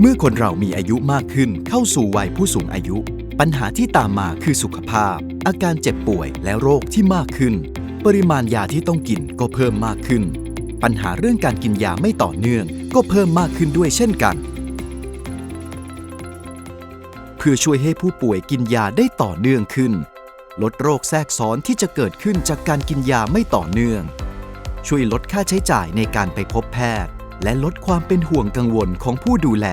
เมื่อคนเรามีอายุมากขึ้นเข้าสู่วัยผู้สูงอายุ ปัญหาที่ตามมาคือสุขภาพ อาการเจ็บป่วยและโรคที่มากขึ้น ปริมาณยาที่ต้องกินก็เพิ่มมากขึ้น ปัญหาเรื่องการกินยาไม่ต่อเนื่องก็เพิ่มมากขึ้นด้วยเช่นกัน เพื่อช่วยให้ผู้ป่วยกินยาได้ต่อเนื่องขึ้น ลดโรคแทรกซ้อนที่จะเกิดขึ้นจากการกินยาไม่ต่อเนื่อง ช่วยลดค่าใช้จ่ายในการไปพบแพทย์ และลดความเป็นห่วงกังวลของผู้ดูแล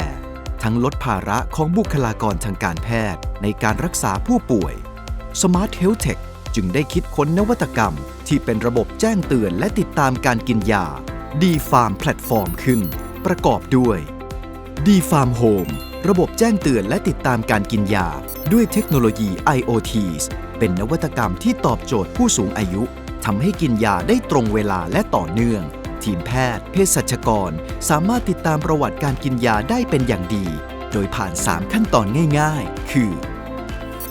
ทั้งลดภาระของบุคลากรทางการแพทย์ในการรักษาผู้ป่วย Smart Health Tech จึงได้คิดค้นนวัตกรรม ที่เป็นระบบแจ้งเตือนและติดตามการกินยา D Farm Platform ขึ้น ประกอบด้วย D Farm Home ระบบแจ้งเตือนและติดตามการกินยา ด้วยเทคโนโลยี IoT เป็นนวัตกรรมที่ตอบโจทย์ผู้สูงอายุทำให้กินยาได้ตรงเวลาและต่อเนื่อง ทีมแพทย์ เภสัชกร สามารถติดตามประวัติการกินยาได้เป็นอย่างดี โดยผ่าน 3 ขั้นตอนง่าย ๆ คือ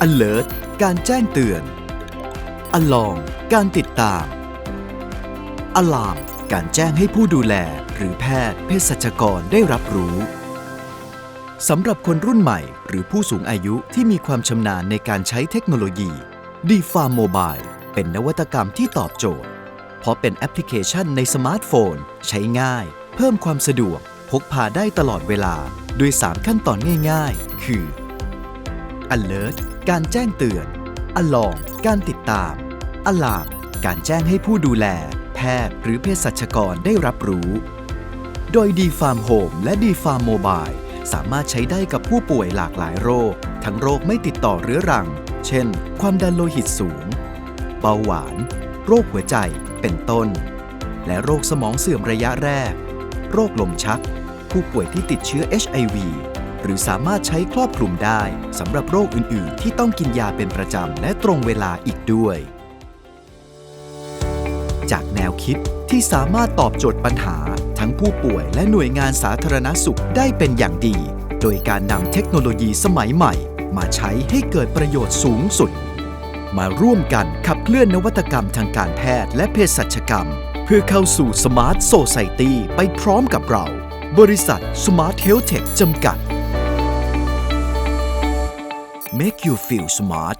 Alert การแจ้งเตือน Alarm การติดตาม Alarm การแจ้งให้ผู้ดูแล หรือแพทย์ เภสัชกรได้รับรู้สำหรับคนรุ่นใหม่ หรือผู้สูงอายุที่มีความชำนาญในการใช้เทคโนโลยี d f a r m Mobile เป็นนวัตกรรมที่ตอบโจทย์ เพราะเป็นแอปพลิเคชันในสมาร์ทโฟน ใช้ง่าย เพิ่มความสะดวก พกพาได้ตลอดเวลา ด้วย 3 ขั้นตอนง่าย ๆ คือ Alert การแจ้งเตือน Alarm การติดตาม Alarm การแจ้งให้ผู้ดูแล แพทย์หรือเภสัชกรได้รับรู้ โดย d f a r m Home และ d f a r m Mobile สามารถใช้ได้กับผู้ป่วยหลากหลายโรค ทั้งโรคไม่ติดต่อเรื้อรัง เช่น ความดันโลหิตสูง เบาหวาน โรคหัวใจ เป็นต้น และโรคสมองเสื่อมระยะแรก โรคลมชัก ผู้ป่วยที่ติดเชื้อ HIV หรือสามารถใช้ครอบคลุมได้สำหรับโรคอื่น ๆ ที่ต้องกินยาเป็นประจำและตรงเวลาอีกด้วย จากแนวคิดที่สามารถตอบโจทย์ปัญหาทั้งผู้ป่วยและหน่วยงานสาธารณสุขได้เป็นอย่างดี โดยการนำเทคโนโลยีสมัยใหม่ มาใช้ให้เกิดประโยชน์สูงสุด มาร่วมกันขับเคลื่อนนวัตกรรมทางการแพทย์และเภสัชกรรม เพื่อเข้าสู่สมาร์ทโซไซตี้ไปพร้อมกับเรา บริษัทสมาร์ทเฮลเทคจำกัด Make you feel smart